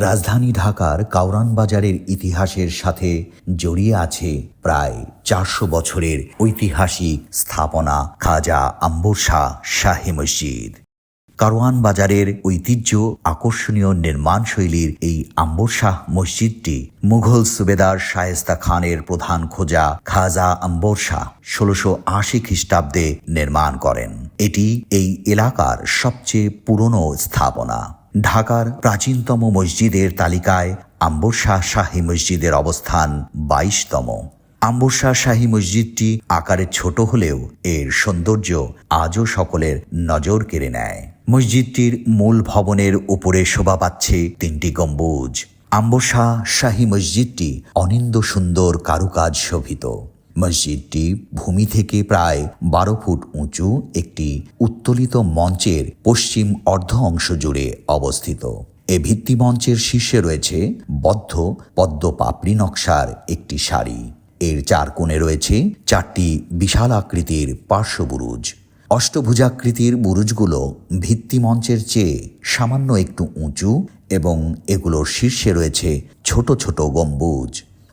রাজধানী ঢাকার কাউরান বাজারের ইতিহাসের সাথে জড়িয়ে আছে প্রায় চারশো বছরের ঐতিহাসিক স্থাপনা খাজা আম্বর শাহ শাহী মসজিদ। কারওয়ান বাজারের ঐতিহ্য আকর্ষণীয় নির্মাণ শৈলীর এই আম্বর শাহ মসজিদটি মুঘল সুবেদার শায়েস্তা খানের প্রধান খোঁজা খাজা আম্বর শাহ ষোলোশো আশি খ্রিস্টাব্দে নির্মাণ করেন। এটি এই এলাকার সবচেয়ে পুরনো স্থাপনা। ঢাকার প্রাচীনতম মসজিদের তালিকায় আম্বর শাহ শাহী মসজিদের অবস্থান বাইশতম। আম্বরশাহ শাহী মসজিদটি আকারে ছোট হলেও এর সৌন্দর্য আজও সকলের নজর কেড়ে নেয়। মসজিদটির মূল ভবনের উপরে শোভা পাচ্ছে তিনটি গম্বুজ। আম্বরশাহ শাহী মসজিদটি অনিন্দ সুন্দর কারুকাজ শোভিত। মসজিদটি ভূমি থেকে প্রায় বারো ফুট উঁচু একটি উত্তোলিত মঞ্চের পশ্চিম অর্ধ অংশ জুড়ে অবস্থিত। এ ভিত্তিমঞ্চের শীর্ষে রয়েছে বদ্ধ পদ্ম পাপড়ি নকশার একটি শাড়ি এর চার কোণে রয়েছে চারটি বিশাল আকৃতির পার্শ্ববুরুজ। অষ্টভুজাকৃতির বুরুজগুলো ভিত্তিমঞ্চের চেয়ে সামান্য একটু উঁচু এবং এগুলোর শীর্ষে রয়েছে ছোট ছোট গম্বুজ।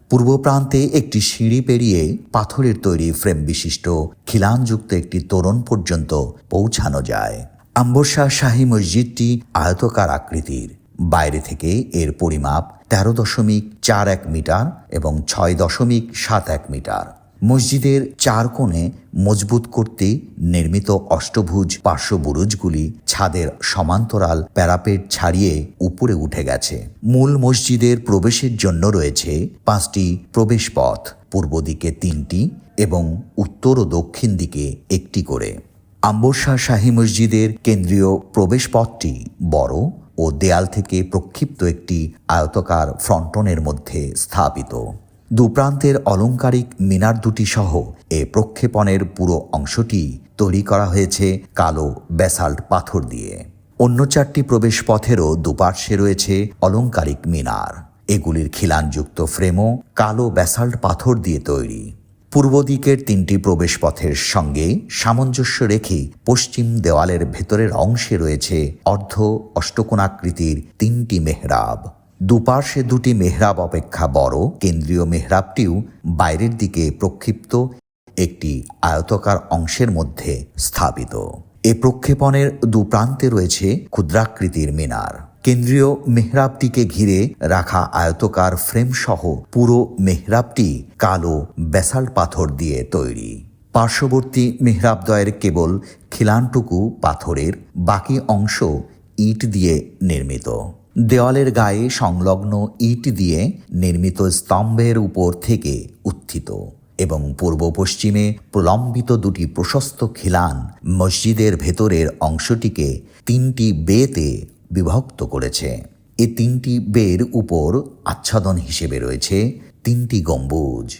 পূর্ব প্রান্তে একটি সিঁড়ি পেরিয়ে পাথরের তৈরি ফ্রেম বিশিষ্ট খিলানযুক্ত একটি তোরণ পর্যন্ত পৌঁছানো যায়। আম্বরশাহ শাহী মসজিদটি আয়তকার আকৃতির। বাইরে থেকে এর পরিমাপ তেরো দশমিক চার এক মিটার এবং ছয় দশমিক সাত এক মিটার। মসজিদের চার কোণে মজবুত করতে, নির্মিত অষ্টভুজ পার্শ্ববুরুজগুলি ছাদের সমান্তরাল প্যারাপেট ছাড়িয়ে উপরে উঠে গেছে। মূল মসজিদের প্রবেশের জন্য রয়েছে পাঁচটি প্রবেশপথ, পূর্ব দিকে তিনটি এবং উত্তর ও দক্ষিণ দিকে একটি করে। আম্বরশাহ শাহী মসজিদের কেন্দ্রীয় প্রবেশপথটি বড় ও দেয়াল থেকে প্রক্ষিপ্ত একটি আয়তকার ফ্রন্টনের মধ্যে স্থাপিত। দুপ্রান্তের অলঙ্কারিক মিনার দুটি সহ এ প্রক্ষেপণের পুরো অংশটি তৈরি করা হয়েছে কালো ব্যাসাল্ট পাথর দিয়ে। অন্য চারটি প্রবেশপথেরও দুপার্শ্বে রয়েছে অলঙ্কারিক মিনার। এগুলির খিলানযুক্ত ফ্রেমও কালো ব্যাসাল্ট পাথর দিয়ে তৈরি। পূর্ব দিকের তিনটি প্রবেশপথের সঙ্গে সামঞ্জস্য রেখে পশ্চিম দেওয়ালের ভেতরের অংশে রয়েছে অর্ধ অষ্টকোণাকৃতির তিনটি মেহরাব। দুপার্শ্বে দুটি মেহরাব অপেক্ষা বড়, কেন্দ্রীয় মেহরাবটিও বাইরের দিকে প্রক্ষিপ্ত, একটি আয়তকার অংশের মধ্যে স্থাপিত। এ প্রক্ষেপণের দুপ্রান্তে রয়েছে ক্ষুদ্রাকৃতির মিনার। কেন্দ্রীয় মেহরাবটিকে ঘিরে রাখা আয়তকার ফ্রেম সহ পুরো মেহরাবটি কালো ব্যাসাল্ট পাথর দিয়ে তৈরি। পার্শ্ববর্তী মেহরাবদ্বয়ের কেবল খিলানটুকু পাথরের বাকি অংশ ইট দিয়ে নির্মিত। দেওয়ালের গায়ে সংলগ্ন ইট দিয়ে নির্মিত স্তম্ভের উপর থেকে উত্থিত এবং পূর্ব পশ্চিমে প্রলম্বিত দুটি প্রশস্ত খিলান মসজিদের ভেতরের অংশটিকে তিনটি বেতে বিভক্ত করেছে। এ তিনটি বের উপর আচ্ছাদন হিসেবে রয়েছে তিনটি গম্বুজ।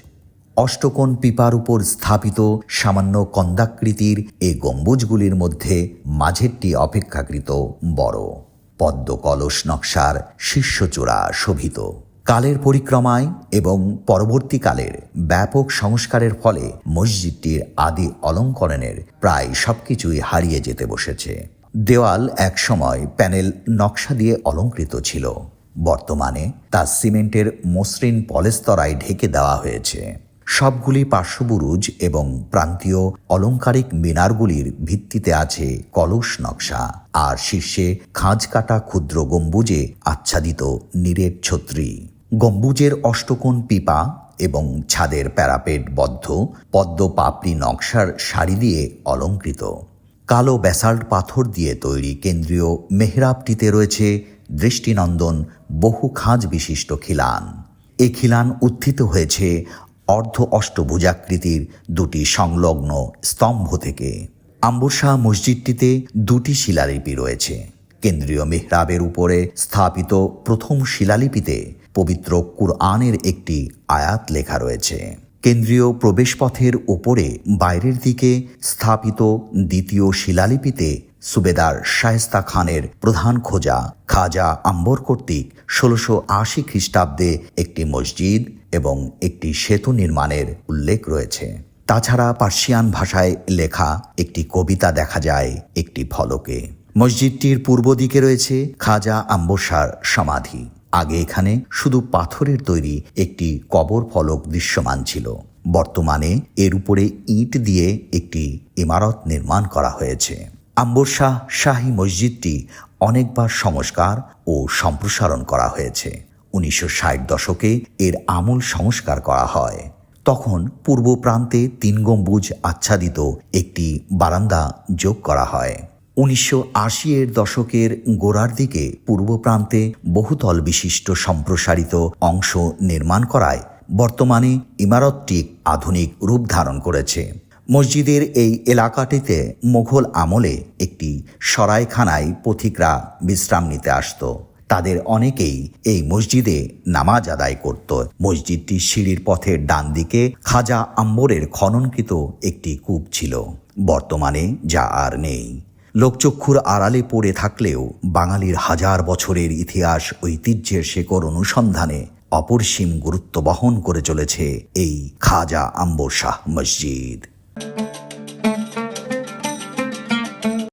অষ্টকোণ পিপার উপর স্থাপিত সামান্য কন্দাকৃতির এ গম্বুজগুলির মধ্যে মাঝেরটি অপেক্ষাকৃত বড়। পদ্ম কলস নকশার শীর্ষচূড়া শোভিত। কালের পরিক্রমায় এবং পরবর্তীকালের ব্যাপক সংস্কারের ফলে মসজিদটির আদি অলঙ্করণের প্রায় সবকিছুই হারিয়ে যেতে বসেছে। দেওয়াল একসময় প্যানেল নকশা দিয়ে অলঙ্কৃত ছিল। বর্তমানে তা সিমেন্টের মসৃণ পলেস্তরায় ঢেকে দেওয়া হয়েছে। সবগুলি পার্শ্ববুরুজ এবং প্রান্তীয় অলংকারিক মিনারগুলির ভিত্তিতে আছে কলস নকশা, আর শীর্ষে খাঁজ কাটা ক্ষুদ্র গম্বুজে আচ্ছাদিত নিরেট ছত্রী। গম্বুজের অষ্টকোণ পিপা এবং ছাদের প্যারাপেট বদ্ধ, পদ্ম পাপড়ি নকশার শাড়ি দিয়ে অলঙ্কৃত। কালো ব্যাসাল্ট পাথর দিয়ে তৈরি কেন্দ্রীয় মেহরাবটিতে রয়েছে দৃষ্টিনন্দন বহু খাঁজ বিশিষ্ট খিলান। এ খিলান উত্থিত হয়েছে অর্ধ অষ্টভুজাকৃতির দুটি সংলগ্ন স্তম্ভ থেকে। আম্বরশাহ মসজিদটিতে দুটি শিলালিপি রয়েছে। কেন্দ্রীয় মেহরাবের উপরে স্থাপিত প্রথম শিলালিপিতে পবিত্র কুরআনের একটি আয়াত লেখা রয়েছে। কেন্দ্রীয় প্রবেশপথের ওপরে বাইরের দিকে স্থাপিত দ্বিতীয় শিলালিপিতে সুবেদার শায়েস্তা খানের প্রধান খোঁজা খাজা আম্বর কর্তৃক ষোলোশো আশি খ্রিস্টাব্দে একটি মসজিদ এবং একটি সেতু নির্মাণের উল্লেখ রয়েছে। তাছাড়া পার্সিয়ান ভাষায় লেখা একটি কবিতা দেখা যায় একটি ফলকে। মসজিদটির পূর্ব দিকে রয়েছে খাজা আম্বসার সমাধি। আগে এখানে শুধু পাথরের তৈরি একটি কবর ফলক দৃশ্যমান ছিল। বর্তমানে এর উপরে ইট দিয়ে একটি ইমারত নির্মাণ করা হয়েছে। আম্বর শাহ শাহী মসজিদটি অনেকবার সংস্কার ও সম্প্রসারণ করা হয়েছে। উনিশশো ষাট দশকে এর আমূল সংস্কার করা হয়। তখন পূর্ব প্রান্তে তিন গম্বুজ আচ্ছাদিত একটি বারান্দা যোগ করা হয়। উনিশশো আশি এর দশকের গোড়ার দিকে পূর্ব প্রান্তে বহুতল বিশিষ্ট সম্প্রসারিত অংশ নির্মাণ করায় বর্তমানে ইমারতটি আধুনিক রূপ ধারণ করেছে। মসজিদের এই এলাকাটিতে মোঘল আমলে একটি সরাইখানায় পথিকরা বিশ্রাম নিতে আসত। তাদের অনেকেই এই মসজিদে নামাজ আদায় করত। মসজিদটি সিঁড়ির পথের ডান দিকে খাজা আম্বরের খননকৃত একটি কূপ ছিল। বর্তমানে যা আর নেই। লোকচক্ষুর আড়ালে পড়ে থাকলেও বাঙালির হাজার বছরের ইতিহাস ঐতিহ্যের শেকড় অনুসন্ধানে অপরিসীম গুরুত্ব বহন করে চলেছে এই খাজা আম্বর শাহ মসজিদ। Thank you.